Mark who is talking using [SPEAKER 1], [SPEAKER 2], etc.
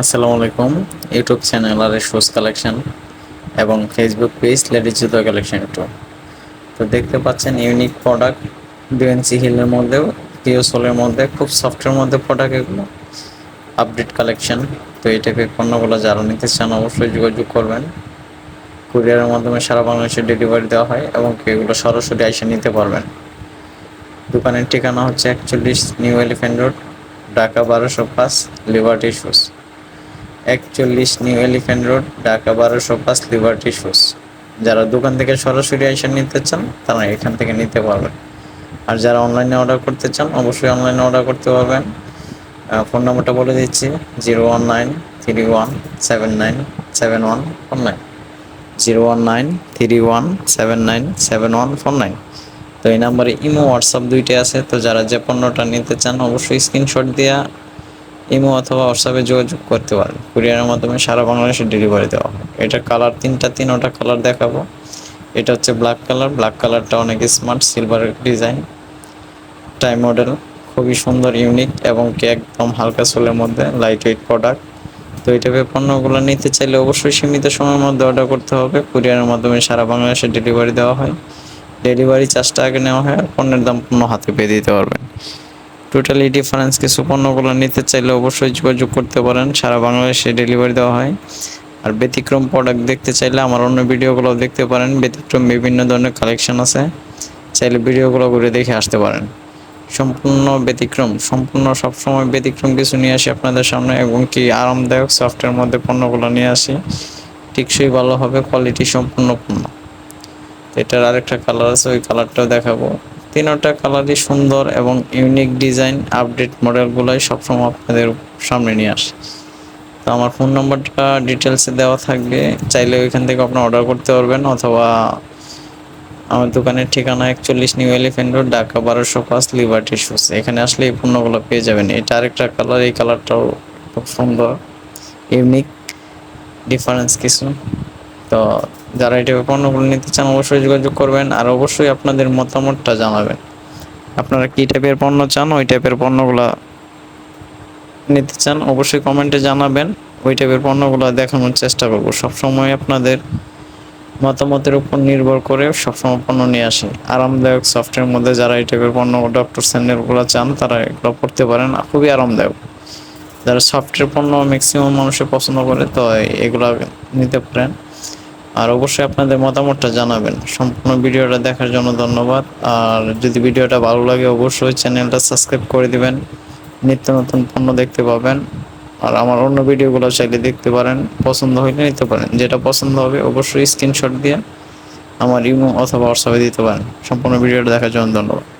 [SPEAKER 1] আসসালামু আলাইকুম, YouTube channel আর শুজ কালেকশন এবং ফেসবুক পেজ লেডিস জুতো কালেকশন টু তো দেখতে পাচ্ছেন ইউনিক প্রোডাক্ট বিএনসি হিলের মধ্যেও পিও সোলের মধ্যে, খুব সফটের মধ্যে প্রোডাক্ট এগুলো। আপডেট কালেকশন তো টাইপের পণ্যগুলো যারা নিতে চান অবশ্যই যোগাযোগ করবেন। কুরিয়ারের মাধ্যমে সারা বাংলাদেশে ডেলিভারি দেওয়া হয় এবং এগুলো সরাসরি এসে নিতে পারবেন। দোকানের ঠিকানা হচ্ছে একচল্লিশ নিউ এলিফেন্ট রোড ঢাকা বারোশো পাঁচ লিবার্টি শুজ একচল্লিশ নিউ এলিফ্যান্ট রোড, ঢাকা বারোশো পাঁচ লিবার্টি শুজ যারা দোকান থেকে সরাসরি এসে নিতে চান, তারা এখান থেকে নিতে পারবেন। আর যারা অনলাইনে অর্ডার করতে চান, অবশ্যই অনলাইনে অর্ডার করতে পারবেন। ফোন নম্বরটা বলে দিচ্ছি zero one nine three one seven nine seven one four nine zero one nine three one seven nine seven one four nine তো এই নাম্বারে ইমো হোয়াটসঅ্যাপ দুইটাই আছে, তো যারা যে পণ্যটা নিতে চান, অবশ্যই স্ক্রিনশট দেওয়া ইমো অথবা হোয়াটসঅ্যাপে যোগাযোগ করতে পারেন কুরিয়ারের মাধ্যমে সারা বাংলাদেশে ডেলিভারি দেওয়া হয়। এটা কালার তিনটা, তিনোটা কালার দেখাবো। এটা হচ্ছে ব্ল্যাক কালার ব্ল্যাক কালারটা অনেক smart silver design tie model খুবই সুন্দর ইউনিক এবং কি একদম হালকা সোলের মধ্যে লাইট ওয়েট প্রোডাক্ট তো এই টাইপের পণ্যগুলো নিতে চাইলে অবশ্যই সীমিত সময়ের মধ্যে অর্ডার করতে হবে। কুরিয়ারের মাধ্যমে সারা বাংলাদেশে ডেলিভারি দেওয়া হয়। ডেলিভারি চার্জটা আগে নেওয়া হয় আর পণ্যের দাম পণ্য হাতে পেয়ে দিতে পারবেন। টোটালি ডিফারেন্স কিছু পণ্যগুলো নিতে চাইলে অবশ্যই যোগাযোগ করতে পারেন। সারা বাংলাদেশে ডেলিভারি দেওয়া হয়। আর ব্যতিক্রম প্রোডাক্ট দেখতে চাইলে আমার অন্য ভিডিওগুলো দেখতে পারেন। ব্যতিক্রম বিভিন্ন ধরনের কালেকশন আছে। চাইলে ভিডিওগুলো ঘুরে দেখে আসতে পারেন। সম্পূর্ণ ব্যতিক্রম, সম্পূর্ণ সবসময় ব্যতিক্রম কিছু নিয়ে আসি আপনাদের সামনে এবং কি আরামদায়ক সফটের মধ্যে পণ্যগুলো নিয়ে আসি। টিকসই ভালো হবে কোয়ালিটি সম্পূর্ণ পণ্য। এটার আরেকটা কালার আছে, ওই কালারটাও দেখাবো। তিনোটা কালারই সুন্দর এবং ইউনিক ডিজাইন আপডেট মডেলগুলোই সবসময় আপনাদের সামনে নিয়ে আসে। তো আমার ফোন নম্বরটা ডিটেলসে দেওয়া থাকবে। চাইলে ওইখান থেকে আপনি অর্ডার করতে পারবেন অথবা আমার দোকানের ঠিকানা একচল্লিশ নিউ এলিফেন্ট রোড ঢাকা বারোশো পাঁচ লিবার্টি শুজ এখানে আসলে এই পণ্যগুলো পেয়ে যাবেন। এটা আরেকটা কালার এই কালারটাও খুব সুন্দর ইউনিক ডিফারেন্স কিছু। তো যারা এটা পণ্যগুলো নিতে চান অবশ্যই যোগাযোগ করবেন আর অবশ্যই আপনাদের মতামতটা জানাবেন। আপনারা কী টাইপের পণ্য চান, ওই টাইপের পণ্যগুলো নিতে চান অবশ্যই কমেন্টে জানাবেন। ওই টাইপের পণ্যগুলো দেখানোর চেষ্টা করব। সবসময় আপনাদের মতামতের উপর নির্ভর করে সবসময় পণ্য নিয়ে আসি। আরামদায়ক সফটের মধ্যে যারা এই টাইপের পণ্য ডক্টর স্যান্ডেলগুলো চান, তারা এগুলো পড়তে পারেন। খুবই আরামদায়ক। যারা সফটের পণ্য ম্যাক্সিমাম মানুষে পছন্দ করে, তো এগুলো নিতে পারেন। আর অবশ্যই আপনাদের মতামতটা জানাবেন। সম্পূর্ণ ভিডিওটা দেখার জন্য ধন্যবাদ। আর যদি ভিডিওটা ভালো লাগে, অবশ্যই চ্যানেলটা সাবস্ক্রাইব করে দিবেন। নিত্য নতুন পণ্য দেখতে পাবেন। আর আমার অন্য ভিডিওগুলো চাইলে দেখতে পারেন। পছন্দ হইলে নিতে পারেন। যেটা পছন্দ হবে, অবশ্যই স্ক্রিনশট দিয়ে আমার ইমো অথবা হোয়াটসঅ্যাপে দিতে পারেন। সম্পূর্ণ ভিডিওটা দেখার জন্য ধন্যবাদ।